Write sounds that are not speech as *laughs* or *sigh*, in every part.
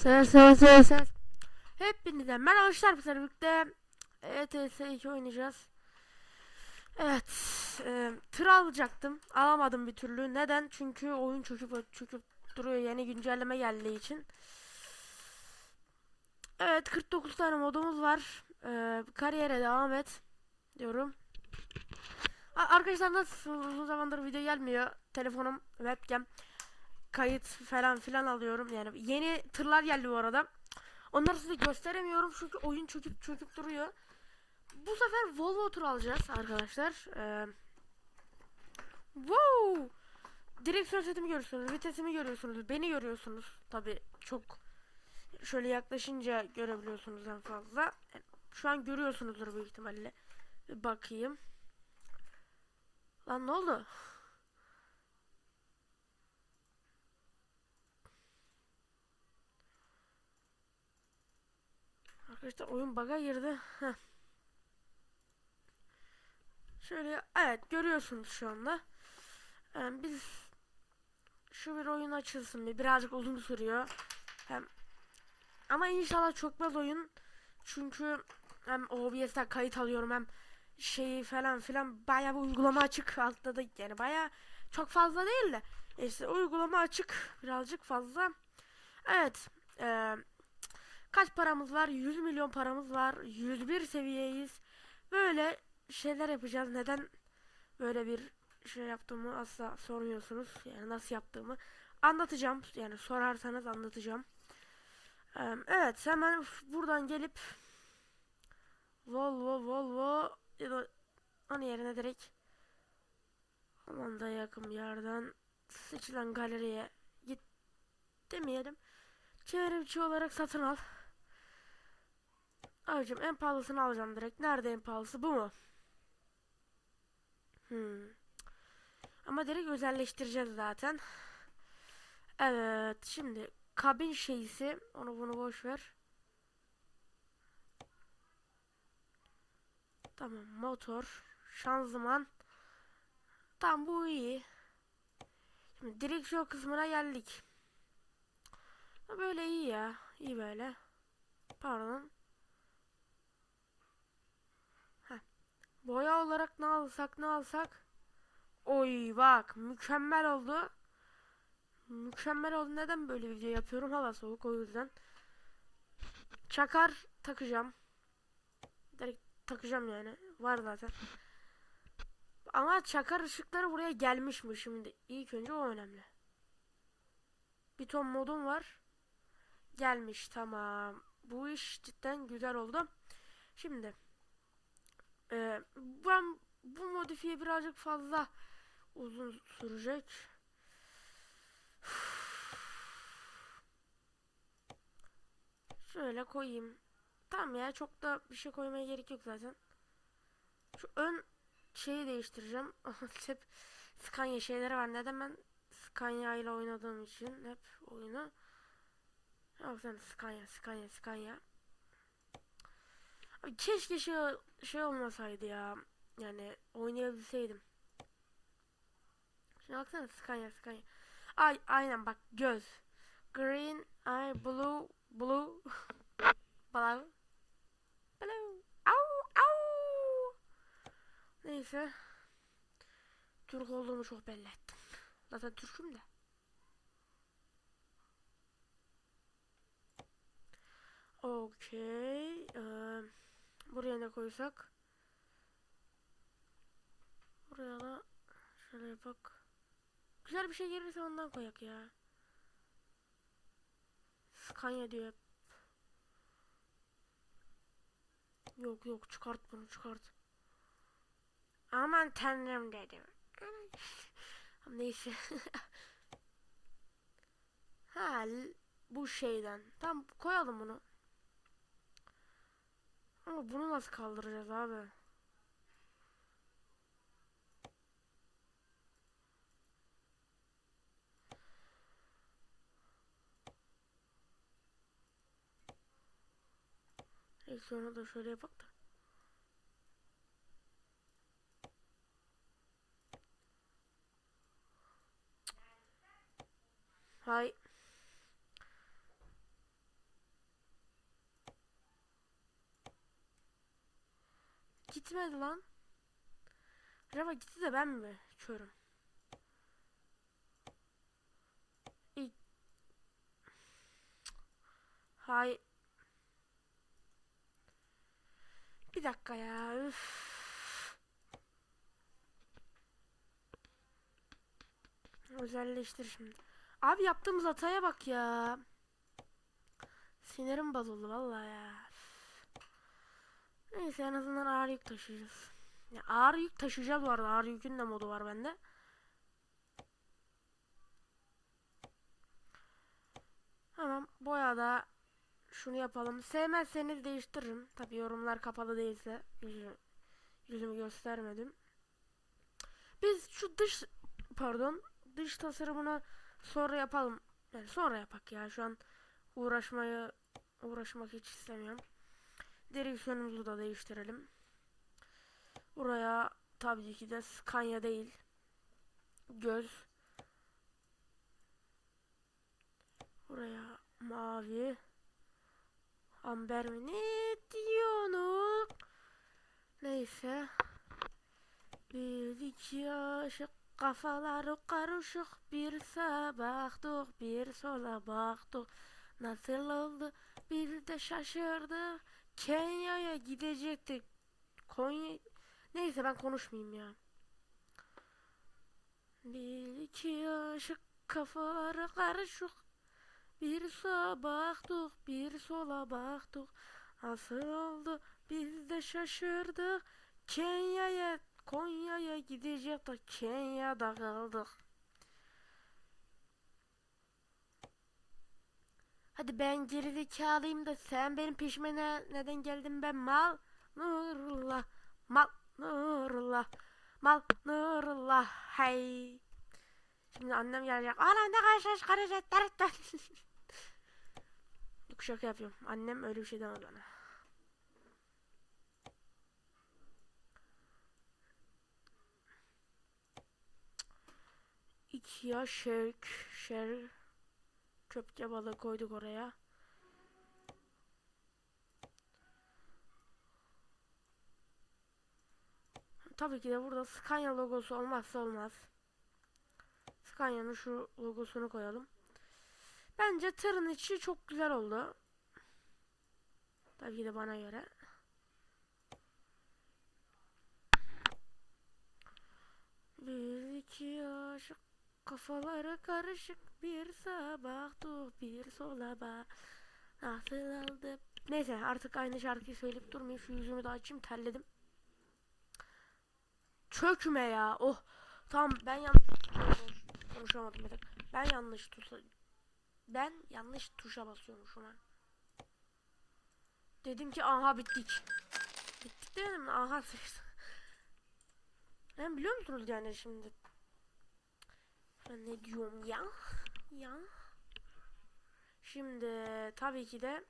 Sever sever sever sever. Hepinize merhaba arkadaşlar sefer birlikte ETS 2 oynayacağız. Evet. E, tır alacaktım. Alamadım bir türlü. Neden? Çünkü oyun çöküp çöküp duruyor. Yeni güncelleme geldiği için. Evet 49 tane modumuz var. E, kariyere devam et. Diyorum. A- Arkadaşlar nasıl uzun zamandır video gelmiyor. Telefonum, webcam kayıt falan filan alıyorum. Yani yeni tırlar geldi bu arada. Onları size gösteremiyorum çünkü oyun çöküp çöküp duruyor. Bu sefer Volvo tur alacağız arkadaşlar. Ee, wow! Direksiyon setimi görüyorsunuz, vitesimi görüyorsunuz, beni görüyorsunuz. Tabi çok şöyle yaklaşınca görebiliyorsunuz en fazla. Yani şu an görüyorsunuzdur büyük ihtimalle. Bir bakayım. Lan ne oldu? Arkadaşlar oyun bug'a girdi. Şöyle evet görüyorsunuz şu anda. Yani biz şu bir oyun açılsın bir birazcık uzun sürüyor. Hem ama inşallah çökmez oyun. Çünkü hem OBS'ten kayıt alıyorum hem şeyi falan filan bayağı bir uygulama açık altta da yani bayağı çok fazla değil de işte uygulama açık birazcık fazla. Evet. Eee Kaç paramız var? 100 milyon paramız var. 101 seviyeyiz. Böyle şeyler yapacağız. Neden böyle bir şey yaptığımı asla sormuyorsunuz. Yani nasıl yaptığımı anlatacağım. Yani sorarsanız anlatacağım. Evet hemen buradan gelip Volvo Volvo ya da onun yerine direkt aman da yakın yerden sıçılan galeriye git demeyelim. Çevrimiçi olarak satın al. Abicim en pahalısını alacağım direkt. Nerede en pahalısı? Bu mu? Hmm. Ama direkt özelleştireceğiz zaten. Evet. Şimdi kabin şeysi. Onu bunu boş ver. Tamam. Motor. Şanzıman. Tamam bu iyi. Şimdi direksiyon kısmına geldik. Böyle iyi ya. İyi böyle. Pardon. Boya olarak ne alsak ne alsak. Oy bak mükemmel oldu. Mükemmel oldu. Neden böyle video yapıyorum? Hava soğuk o yüzden. Çakar takacağım. Direkt takacağım yani. Var zaten. Ama çakar ışıkları buraya gelmiş mi şimdi? İlk önce o önemli. Bir ton modum var. Gelmiş tamam. Bu iş cidden güzel oldu. Şimdi ee, ben bu modifiye birazcık fazla uzun sürecek. Şöyle koyayım. Tamam ya çok da bir şey koymaya gerek yok zaten. Şu ön şeyi değiştireceğim. *laughs* hep Scania şeyleri var. Neden ben Scania ile oynadığım için hep oyunu. Yok sen Scania, Scania, Scania. Abi keşke şey, şey olmasaydı ya. Yani oynayabilseydim. Şimdi baksana Scania Scania. Ay aynen bak göz. Green, ay blue, blue. *laughs* blue. Blue. Au au. Neyse. Türk olduğumu çok belli ettim. Zaten Türk'üm de. Okey. Buraya koysak? Buraya da şöyle bak. Güzel bir şey gelirse ondan koyak ya. Scania diyor hep. Yok yok çıkart bunu çıkart. Aman tanrım dedim. *laughs* Neyse. *laughs* ha bu şeyden. Tamam koyalım bunu. Ama bunu nasıl kaldıracağız abi? Direksiyonu da şöyle yapak da. Hay. Gitmedi lan. Acaba gitti de ben mi körüm? İlk... Hay. Bir dakika ya. Üf. Özelleştir şimdi. Abi yaptığımız hataya bak ya. Sinirim bozuldu vallahi ya. Neyse en azından ağır yük taşıyacağız. Ya ağır yük taşıyacağız bu arada. Ağır yükün de modu var bende. Tamam boyada şunu yapalım. Sevmezseniz değiştiririm. Tabi yorumlar kapalı değilse yüzü, yüzümü göstermedim. Biz şu dış pardon dış tasarımını sonra yapalım. Yani sonra yapak ya. Şu an uğraşmayı uğraşmak hiç istemiyorum. Direksiyonumuzu da değiştirelim. Buraya tabii ki de Scania değil. Göz. Buraya mavi. Amber mi? Ne diyorsun? Neyse. Bir iki aşık kafaları karışık bir sağa baktık bir sola baktık. Nasıl oldu? Bir de şaşırdık. Kenya'ya gidecektik. Konya... Neyse ben konuşmayayım ya. Bir iki aşık kafaları karışık. Bir sağa baktık, bir sola baktık. Nasıl oldu? Biz de şaşırdık. Kenya'ya, Konya'ya gidecektik. Kenya'da kaldık. Hadi ben gerizekalıyım da sen benim peşime ne, neden geldin ben mal Nurullah mal Nurullah mal Nurullah hey. Şimdi annem gelecek. Ana ne karşılaş karışık tarıktan *laughs* Yok şaka yapıyorum. Annem öyle bir şey demedi bana. İki ya şerk şer Köpke balığı koyduk oraya. Tabii ki de burada Scania logosu olmazsa olmaz. Scania'nın şu logosunu koyalım. Bence tırın içi çok güzel oldu. Tabii ki de bana göre. Bir iki aşık kafaları karışık bir sağa baktık bir sola bak Nasıl oldu? Neyse artık aynı şarkıyı söyleyip durmayayım. Şu yüzümü de açayım terledim. Çökme ya. Oh. Tamam ben yanlış konuşamadım bir. Ben yanlış tuşa ben yanlış tuşa basıyormuşum ha. Dedim ki aha bittik. Bittik demedim mi? Aha. *laughs* Ben biliyor musunuz yani şimdi? Ben ne diyorum ya? Ya. Şimdi tabii ki de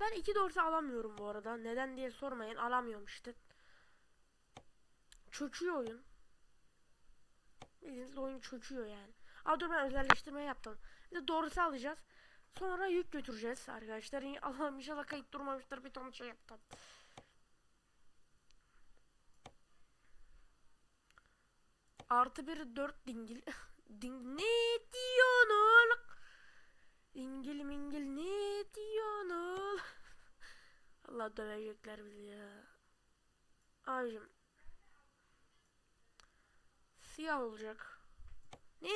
ben iki dorsa alamıyorum bu arada. Neden diye sormayın. Alamıyorum işte. Çöküyor oyun. Bildiğiniz oyun çöküyor yani. Aa dur ben özelleştirme yaptım. Bir de dorsa alacağız. Sonra yük götüreceğiz arkadaşlar. Allah'ım inşallah kayıt durmamıştır bir ton şey yaptım. Artı bir dört dingil. *laughs* Ding ne diyorsun? Dingil mingil ne diyorsun? *laughs* Allah dövecekler bizi ya. Abicim. Siyah olacak. Ne?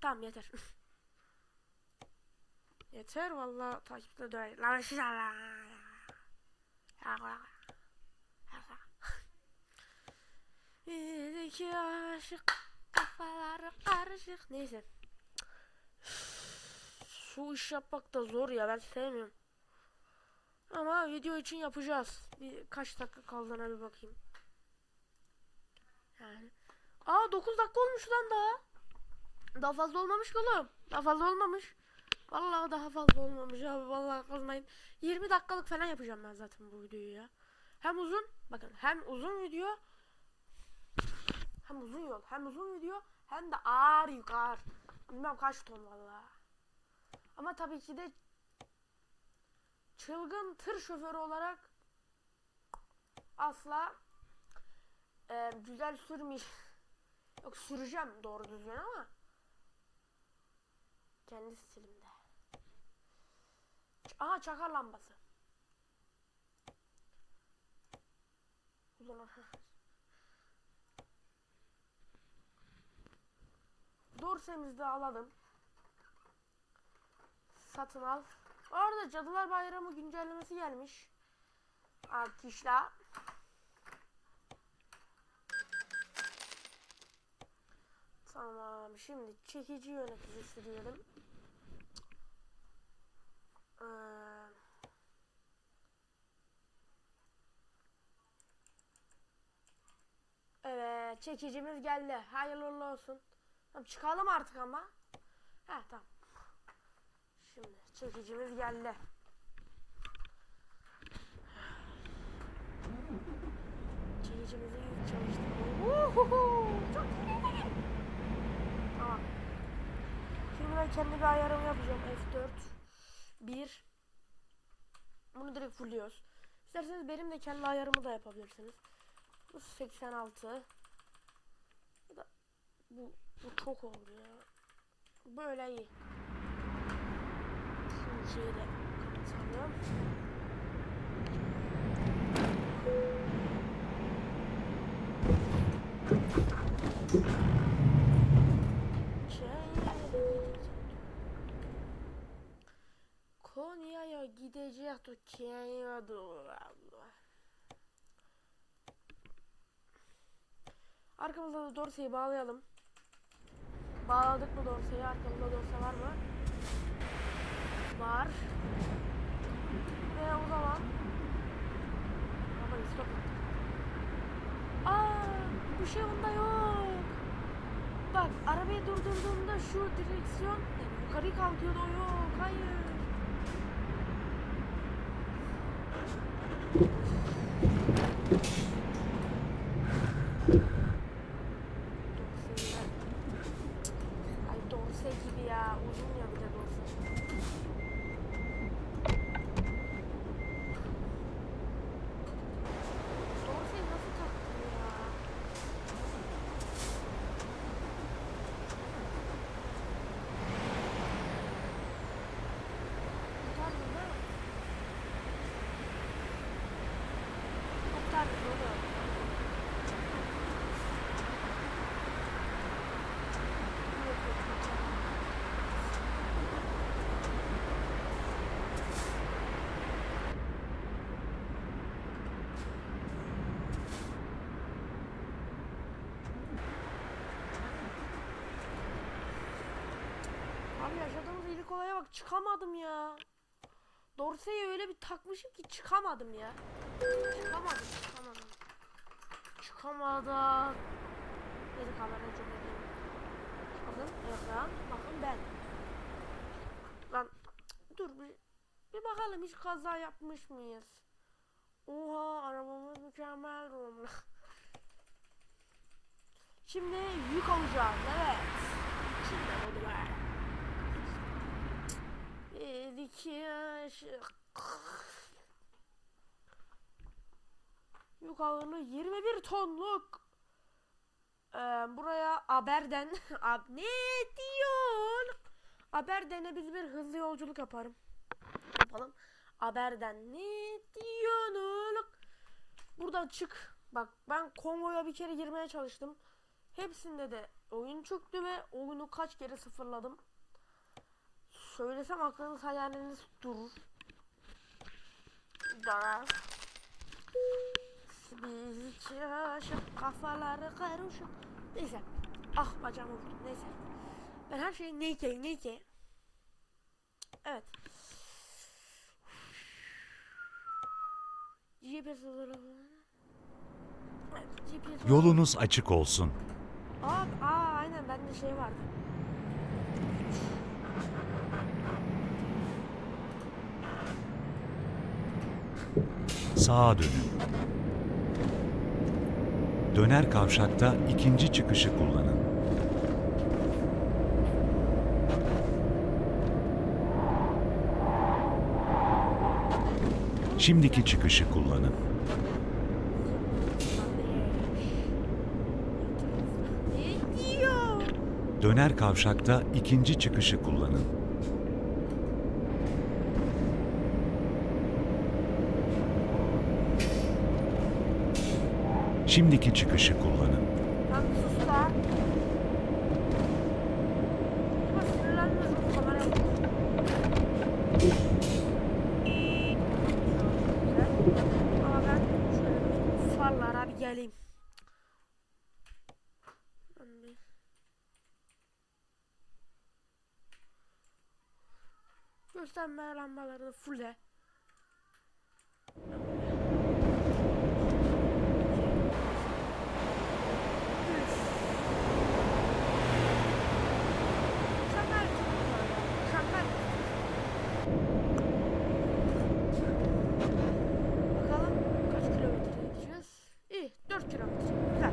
Tamam yeter. *laughs* yeter valla takipte döver. La la la. Bir iki aşık kafaları karışık. Neyse. Şu iş yapmak da zor ya ben sevmiyorum. Ama video için yapacağız. Bir kaç dakika kaldığına bir bakayım. Yani. Aa 9 dakika olmuş lan daha. Daha fazla olmamış oğlum. Daha fazla olmamış. Vallahi daha fazla olmamış abi. Vallahi kızmayın. 20 dakikalık falan yapacağım ben zaten bu videoyu ya. Hem uzun. Bakın hem uzun video hem uzun yol, hem uzun video, hem de ağır yük ağır. Bilmem kaç ton valla. Ama tabii ki de çılgın tır şoförü olarak asla Ee, güzel sürmüş. *laughs* Yok süreceğim doğru düzgün ama. Kendi stilimde. Aha çakar lambası. Ulan Dorsemizi de alalım. Satın al. Bu arada Cadılar Bayramı güncellemesi gelmiş. Arkadaşlar. Tamam. Şimdi çekici yöneticisi diyelim. Ee, evet. Çekicimiz geldi. Hayırlı olsun. Tamam çıkalım artık ama. He tamam. Şimdi çekicimiz geldi. Çekicimizi çalıştırdık. Çok iyi. Tamam. Şimdi ben kendi bir ayarımı yapacağım. F4 1 Bunu direkt fullüyoruz. İsterseniz benim de kendi ayarımı da yapabilirsiniz. Bu 86 Bu da bu, bu çok oldu ya. Böyle iyi. Şu şeyi de kapatalım. Konya'ya gidecektik Kenya'da. Arkamızda da Dorsey'i bağlayalım. Bağladık mı Dorsey'i? Arkamızda Dorsey var mı? Var. Ve o zaman Arabayı stop. Aa, bir şey bunda yok. Bak arabayı durdurduğumda şu direksiyon yani yukarı kalkıyordu yok. Hayır. Dorse'yi ver. Ay dorse gibi ya. Uzun ya bir de dorse. Dorse'yi nasıl taktın ya? Kurtardın değil mi? Kurtardın oğlum. Yok, yok, kurtardın. İyilik olaya bak çıkamadım ya. Dorse'yi öyle bir takmışım ki çıkamadım ya. Çıkamadım, çıkamadım. Çıkamadım. Neyse kamerayı çok edeyim. Bakın ekran, bakın ben. Lan dur bir, bir bakalım hiç kaza yapmış mıyız? Oha arabamız mükemmel durumda. Şimdi yük alacağız evet. Şimdi oldu be. İki ışık. Yük ağırlığı 21 tonluk. Ee, buraya Aberden *laughs* Ab ne diyorsun? Aberden'e biz bir hızlı yolculuk yaparım. Yapalım. Aberden ne diyorsun? Buradan çık. Bak ben Kongo'ya bir kere girmeye çalıştım. Hepsinde de oyun çöktü ve oyunu kaç kere sıfırladım. Söylesem aklınız hayaliniz durur. Darar. Biz hiç aşık kafaları karışık. Neyse. Ah bacağımı vurdum. Neyse. Ben her şeyi neyke neyke. Evet. GPS olarak. Evet, GPS Yolunuz açık olsun. Aa, aa aynen bende şey vardı. Sağa dönün. Döner kavşakta ikinci çıkışı kullanın. Şimdiki çıkışı kullanın. Döner kavşakta ikinci çıkışı kullanın. Şimdiki çıkışı kullanın. Lan sus da. Ama kamera. Güzel. Ama ben şöyle bir farlara bir geleyim. Gösterme lambalarını fulle. Mükemmel bir film var ya, mükemmel. Bakalım kaç kilometre gideceğiz? İyi, 4 kilometre. Güzel.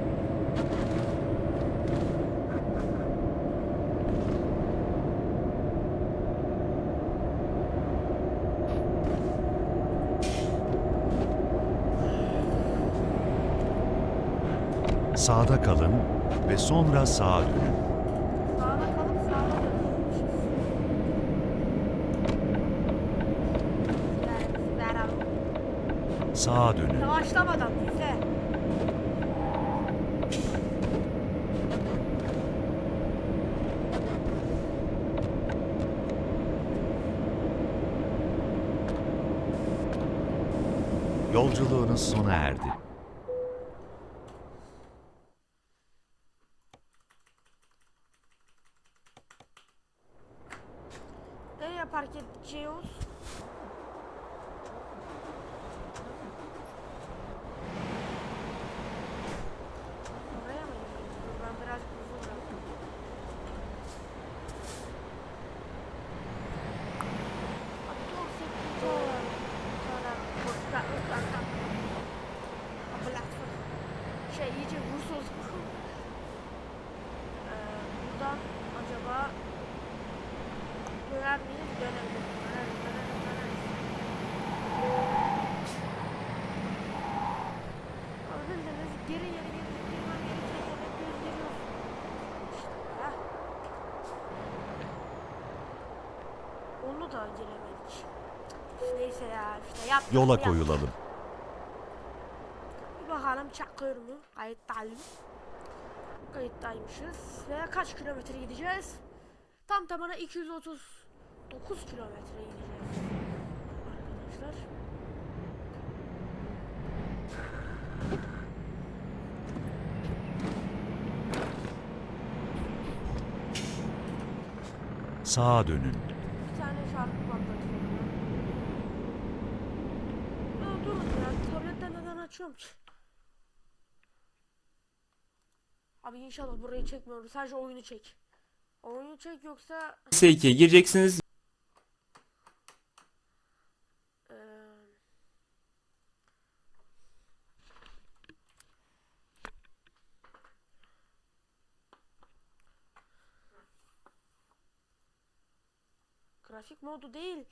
Sağda kalın ve sonra sağa dönün. Sağa dönün. Yavaşlamadan güzel. Yolculuğunuz sona erdi. parque de tios. Da. Üf, Neyse ya işte yap. Yola yap. koyulalım. Bir bakalım çakıyor mu? Kayıttayım. Kayıttaymışız. Ve kaç kilometre gideceğiz? Tam tamına 239 kilometre gideceğiz. Arkadaşlar. Sağa dönün. Bir tane şarkı patlatıyorum. ya. Ya durun ya. Tabletten neden açıyorum ki? Abi inşallah burayı çekmiyorum. Sadece oyunu çek. Oyunu çek yoksa PS2'ye gireceksiniz. Grafik modu değil.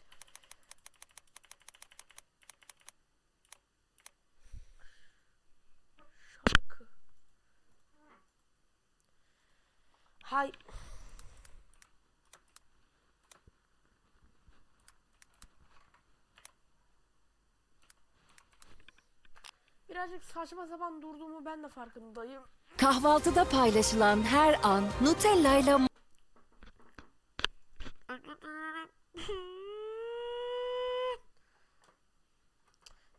Hay. Birazcık saçma sapan durduğumu ben de farkındayım. Kahvaltıda paylaşılan her an Nutella ile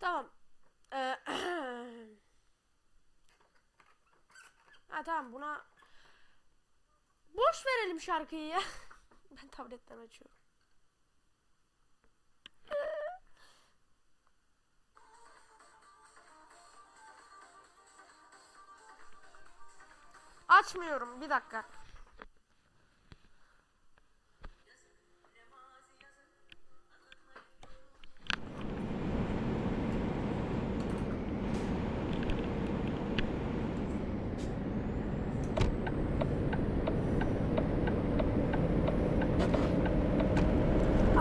tamam. Ee, ha tamam buna boş verelim şarkıyı ya. *laughs* ben tabletten açıyorum. Açmıyorum bir dakika.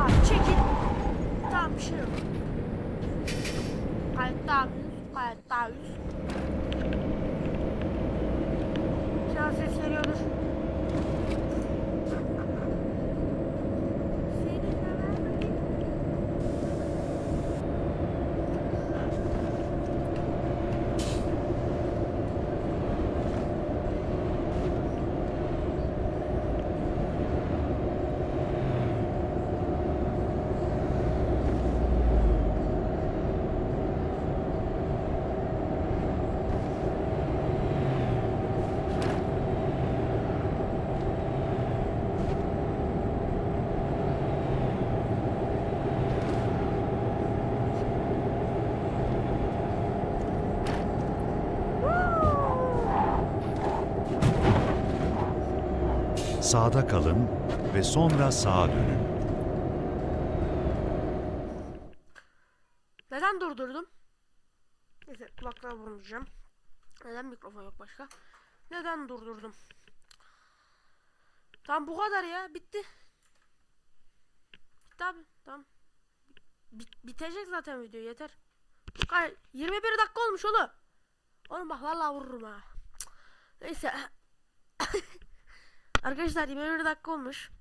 Abi çekil. Tamam bir şey yok. Gayet daha yüz, gayet daha yüz. Şu an ses geliyordur. Sağda kalın ve sonra sağa dönün. Neden durdurdum? Neyse kulaklığa vurmayacağım. Neden mikrofon yok başka? Neden durdurdum? Tamam bu kadar ya bitti. Bitti abi tamam. Bit- bitecek zaten video yeter. Kay 21 dakika olmuş oğlum. Oğlum bak vallahi vururum ha. Neyse. Arkadaşlar 21 dakika olmuş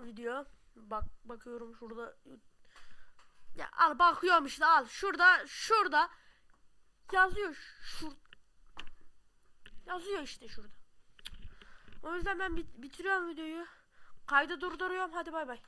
video. Bak bakıyorum şurada ya al bakıyorum işte al. Şurada şurada yazıyor şur yazıyor işte şurada. O yüzden ben bit- bitiriyorum videoyu. Kaydı durduruyorum. Hadi bay bay.